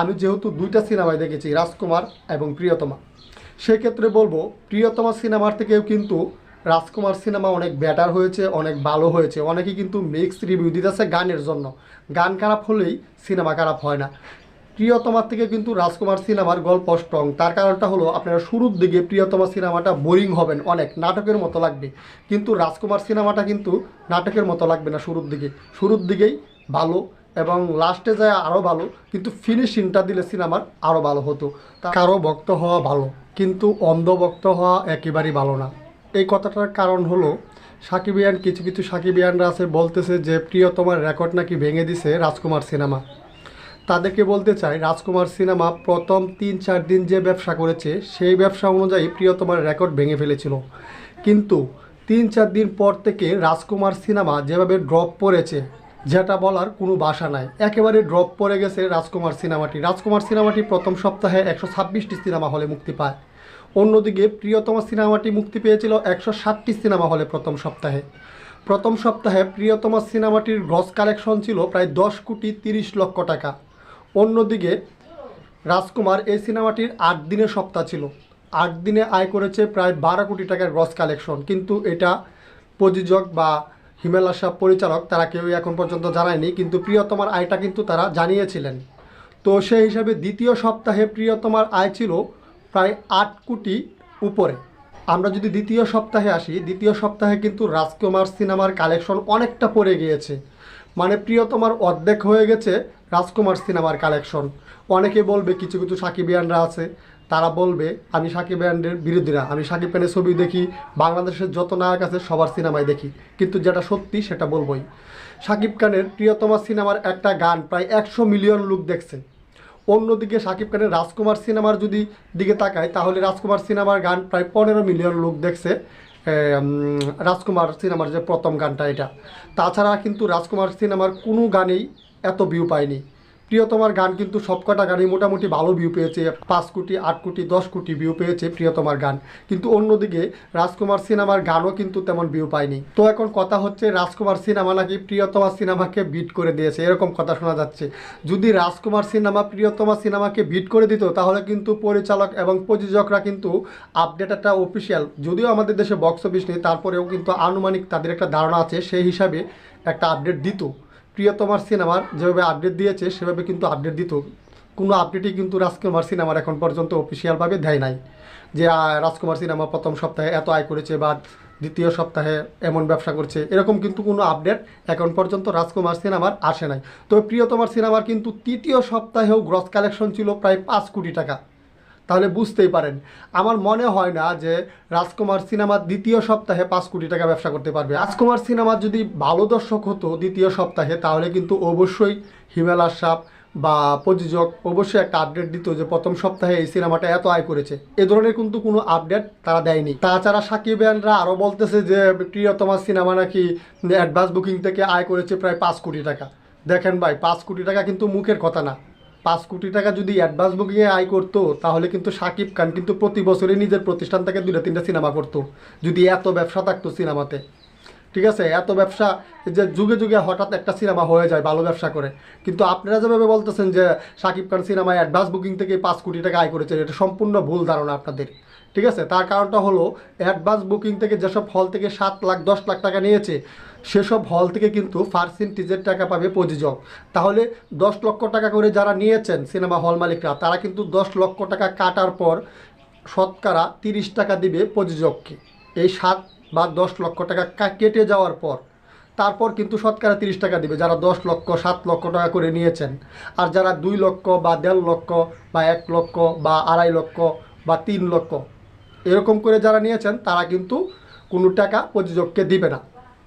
আমি যেহেতু দুইটা সিনেমায় দেখেছি, রাজকুমার এবং প্রিয়তমা। সেক্ষেত্রে বলব, প্রিয়তমা সিনেমার থেকেও কিন্তু রাজকুমার সিনেমা অনেক বেটার হয়েছে, অনেক ভালো হয়েছে। অনেকে কিন্তু মিক্স রিভিউ দিতেছে গানের জন্য। গান খারাপ হলেই সিনেমা খারাপ হয় না। প্রিয়তমার থেকে কিন্তু রাজকুমার সিনেমার গল্প স্ট্রং তার কারণটা হলো, আপনারা শুরুর দিকে প্রিয়তমা সিনেমাটা বোরিং হবেন অনেক, নাটকের মতো লাগবে। কিন্তু রাজকুমার সিনেমাটা কিন্তু নাটকের মতো লাগবে না শুরুর দিকে। শুরুর দিকেই ভালো এবং লাস্টে যায় আরও ভালো, কিন্তু ফিনিশিংটা দিলে সিনেমার আরও ভালো হতো। কারও ভক্ত হওয়া ভালো, কিন্তু অন্ধ ভক্ত হওয়া একেবারেই ভালো না। এই কথাটার কারণ হলো সাকিবিয়ান কিছু কিছু সাকিবিয়ানরা আছে, বলতেছে যে প্রিয়তমার রেকর্ড নাকি ভেঙে দিছে রাজকুমার সিনেমা তাদেরকে বলতে চাই, রাজকুমার সিনেমা প্রথম তিন চার দিন যে ব্যবসা করেছে, সেই ব্যবসা অনুযায়ী প্রিয়তমার রেকর্ড ভেঙে ফেলেছিল। কিন্তু তিন চার দিন পর থেকে রাজকুমার সিনেমা যেভাবে ড্রপ পড়েছে যেটা বলার কোনো বাসা নাই। একেবারে ড্রপ পড়ে গেছে রাজকুমার সিনেমাটি। রাজকুমার সিনেমাটি প্রথম সপ্তাহে একশো ছাব্বিশটি সিনেমা হলে মুক্তি পায়। অন্যদিকে প্রিয়তমা সিনেমাটি মুক্তি পেয়েছিল একশো ষাটটি সিনেমা হলে প্রথম সপ্তাহে। প্রথম সপ্তাহে প্রিয়তমা সিনেমাটির গ্রস কালেকশন ছিল প্রায় দশ কোটি তিরিশ লক্ষ টাকা। অন্যদিকে রাজকুমার এই সিনেমাটির আট দিনের সপ্তাহ ছিল। আট দিনে আয় করেছে প্রায় বারো কোটি টাকার গ্রস কালেকশন কিন্তু এটা প্রযোজক বা হিমেল আশা পরিচালক, তারা কেউই এখন পর্যন্ত জানায়নি, কিন্তু প্রিয়তমার আয়টা কিন্তু তারা জানিয়েছিলেন। তো সেই হিসাবে দ্বিতীয় সপ্তাহে প্রিয়তমার আয় ছিল প্রায় আট কোটি উপরে। আমরা যদি দ্বিতীয় সপ্তাহে আসি, দ্বিতীয় সপ্তাহে কিন্তু রাজকুমার সিনেমার কালেকশন অনেকটা পড়ে গিয়েছে। মানে প্রিয়তমার অর্ধেক হয়ে গেছে রাজকুমার সিনেমার কালেকশন। অনেকে বলবে কিছু কিছু সাকিবিয়ানরা আছে তারা বলবে, আমি সাকিব খানের বিরোধী না। আমি সাকিব খানের ছবি দেখি, বাংলাদেশের যত নায়ক আছে সবার সিনেমায় দেখি। কিন্তু যেটা সত্যি সেটা বলবোই। সাকিব খানের প্রিয়তমা সিনেমার একটা গান প্রায় একশো মিলিয়ন লোক দেখছে। অন্যদিকে সাকিব খানের রাজকুমার সিনেমার যদি দিকে তাকায়, তাহলে রাজকুমার সিনেমার গান প্রায় পনেরো মিলিয়ন লোক দেখছে। রাজকুমার সিনেমার যে প্রথম গানটা এটা। তাছাড়া কিন্তু রাজকুমার সিনেমার কোনো গানেই এত ভিউ পায়নি। প্রিয়তমার গান কিন্তু সবকটা গানই মোটামুটি ভালো ভিউ পেয়েছে। পাঁচ কোটি, আট কোটি, দশ কোটি ভিউ পেয়েছে প্রিয়তমার গান। কিন্তু অন্যদিকে রাজকুমার সিনেমার গানও কিন্তু তেমন ভিউ পায়নি। তো এখন কথা হচ্ছে রাজকুমার সিনেমা নাকি প্রিয়তমা সিনেমাকে বিট করে দিয়েছে? এরকম কথা শোনা যাচ্ছে। যদি রাজকুমার সিনেমা প্রিয়তমা সিনেমাকে বিট করে দিত, তাহলে কিন্তু পরিচালক এবং প্রযোজকরা কিন্তু আপডেট একটা অফিসিয়াল যদিও আমাদের দেশে বক্স অফিস নেই, তারপরেও কিন্তু আনুমানিক তাদের একটা ধারণা আছে, সেই হিসাবে একটা আপডেট দিত। প্রিয়তমার সিনেমার যেভাবে আপডেট দিয়েছে, সেভাবে কিন্তু আপডেট দিত। কোনো আপডেটই কিন্তু রাজকুমার সিনেমার এখন পর্যন্ত অফিসিয়ালভাবে দেয় নাই। যে রাজকুমার সিনেমা প্রথম সপ্তাহে এত আয় করেছে বা দ্বিতীয় সপ্তাহে এমন ব্যবসা করছে, এরকম কিন্তু কোনো আপডেট এখন পর্যন্ত রাজকুমার সিনেমার আসে নাই। তবে প্রিয়তমার সিনেমার কিন্তু তৃতীয় সপ্তাহেও গ্রস কালেকশন ছিল প্রায় পাঁচ কোটি টাকা। তাহলে বুঝতেই পারেন। আমার মনে হয় না যে রাজকুমার সিনেমার দ্বিতীয় সপ্তাহে পাঁচ কোটি টাকা ব্যবসা করতে পারবে। রাজকুমার সিনেমা যদি ভালো দর্শক হতো দ্বিতীয় সপ্তাহে, তাহলে কিন্তু অবশ্যই হিমেল আশরাফ বা প্রযোজক অবশ্যই একটা আপডেট দিত যে প্রথম সপ্তাহে এই সিনেমাটা এত আয় করেছে। এ ধরনের কিন্তু কোনো আপডেট তারা দেয়নি। তাছাড়া সাকিবিয়ানরা আরও বলতেছে যে প্রিয়তমা সিনেমা নাকি অ্যাডভান্স বুকিং থেকে আয় করেছে প্রায় পাঁচ কোটি টাকা। দেখেন ভাই, পাঁচ কোটি টাকা কিন্তু মুখের কথা না। পাঁচ কোটি টাকা যদি অ্যাডভান্স বুকিংয়ে আয় করতো, তাহলে কিন্তু সাকিব খান কিন্তু প্রতি বছরই নিজের প্রতিষ্ঠান থেকে দুটা তিনটা সিনেমা করতো। যদি এত ব্যবসা থাকতো সিনেমাতে। ঠিক আছে? এত ব্যবসা যে যুগে যুগে হঠাৎ একটা সিনেমা হয়ে যায় ভালো ব্যবসা করে। কিন্তু আপনারা যেভাবে বলতেছেন যে সাকিব খান সিনেমায় অ্যাডভান্স বুকিং থেকে পাঁচ কোটি টাকা আয় করেছে এটা সম্পূর্ণ ভুল ধারণা আপনাদের। ঠিক আছে? তার কারণটা হলো অ্যাডভান্স বুকিং থেকে যেসব হল থেকে সাত লাখ, দশ লাখ টাকা নিয়েছে, সেসব হল থেকে কিন্তু পার্সেন্টেজের টাকা পাবে প্রযোজক। তাহলে দশ লক্ষ টাকা করে যারা নিয়েছেন সিনেমা হল মালিকরা, তারা কিন্তু দশ লক্ষ টাকা কাটার পর শতকরা তিরিশ টাকা দিবে প্রযোজককে। এই সাত বা দশ লক্ষ টাকা কেটে যাওয়ার পর, তারপর কিন্তু শতকরা তিরিশ টাকা দিবে যারা দশ লক্ষ, সাত লক্ষ টাকা করে নিয়েছেন। আর যারা দুই লক্ষ বা দেড় লক্ষ বা এক লক্ষ বা আড়াই লক্ষ বা তিন লক্ষ এরকম করে যারা নিয়েছেন, তারা কিন্তু কোনো টাকা প্রযোজককে দিবে না।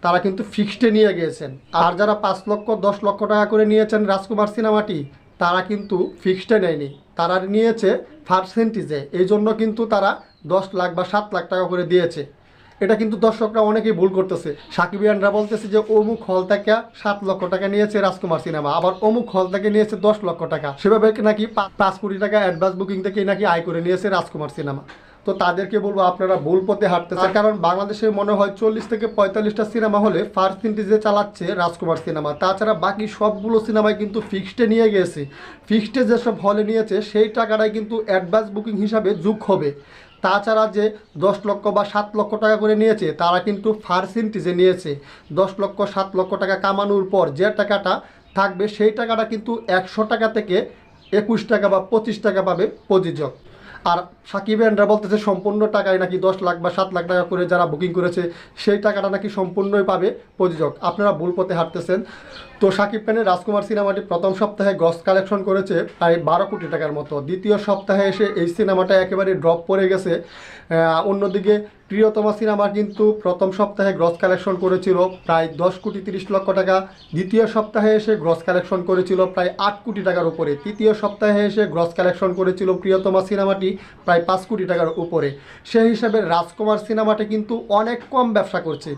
তারা কিন্তু ফিক্সডে নিয়ে গিয়েছেন। আর যারা পাঁচ লক্ষ, দশ লক্ষ টাকা করে নিয়েছেন রাজকুমার সিনেমাটি, তারা কিন্তু ফিক্সডে নেয়নি। তারা নিয়েছে পার্সেন্টেজে এই জন্য কিন্তু তারা দশ লাখ বা সাত লাখ টাকা করে দিয়েছে। এটা কিন্তু দর্শকরা অনেকেই ভুল করতেছে। সাকিবিয়ানরা বলতেছে যে, অমুক হল থেকে সাত লক্ষ টাকা নিয়েছে রাজকুমার সিনেমা, আবার অমুক হল থেকে নিয়েছে দশ লক্ষ টাকা। সেভাবে নাকি পাঁচ কোটি টাকা অ্যাডভান্স বুকিং থেকে নাকি আয় করে নিয়েছে রাজকুমার সিনেমা। তো তাদেরকে বলব আপনারা ভুল পথে হাঁটতেছে কারণ বাংলাদেশে মনে হয় চল্লিশ থেকে পঁয়তাল্লিশটা সিনেমা হলে ফার্স্ট সিনটিজে চালাচ্ছে রাজকুমার সিনেমা, তাছাড়া বাকি সবগুলো সিনেমায় কিন্তু ফিক্সডে নিয়ে গেছে। ফিক্সডে যেসব হলে নিয়েছে, সেই টাকাটাই কিন্তু অ্যাডভান্স বুকিং হিসাবে যোগ হবে। তাছাড়া যে দশ লক্ষ বা সাত লক্ষ টাকা করে নিয়েছে, তারা কিন্তু ফার্সিনটিজে নিয়েছে। দশ লক্ষ, সাত লক্ষ টাকা কামানোর পর যে টাকাটা থাকবে, সেই টাকাটা কিন্তু একশো টাকা থেকে একুশ টাকা বা পঁচিশ টাকা পাবে প্রযোজক। আর সাকিব এন্ডরা বলতেছে, সম্পূর্ণ টাকায় নাকি দশ লাখ বা সাত লাখ টাকা করে যারা বুকিং করেছে, সেই টাকাটা নাকি সম্পূর্ণই পাবে প্রযোজক। আপনারা ভুল পথে হাঁটতেছেন। তো সাকিব খানের রাজকুমার সিনেমাটি প্রথম সপ্তাহে গস কালেকশন করেছে প্রায় বারো কোটি টাকার মতো। দ্বিতীয় সপ্তাহে এসে এই সিনেমাটা একেবারে ড্রপ পড়ে গেছে। অন্যদিকে প্রিয়তমা সিনেমা কিন্তু প্রথম সপ্তাহে গ্রস কালেকশন করেছিল প্রায় দশ কোটি তিরিশ লক্ষ টাকা। দ্বিতীয় সপ্তাহে এসে গ্রস কালেকশন করেছিল প্রায় আট কোটি টাকার উপরে। তৃতীয় সপ্তাহে এসে গ্রস কালেকশন করেছিল প্রিয়তমা সিনেমাটি প্রায় পাঁচ কোটি টাকার উপরে। সেই হিসাবে রাজকুমার সিনেমাটি কিন্তু অনেক কম ব্যবসা করছে।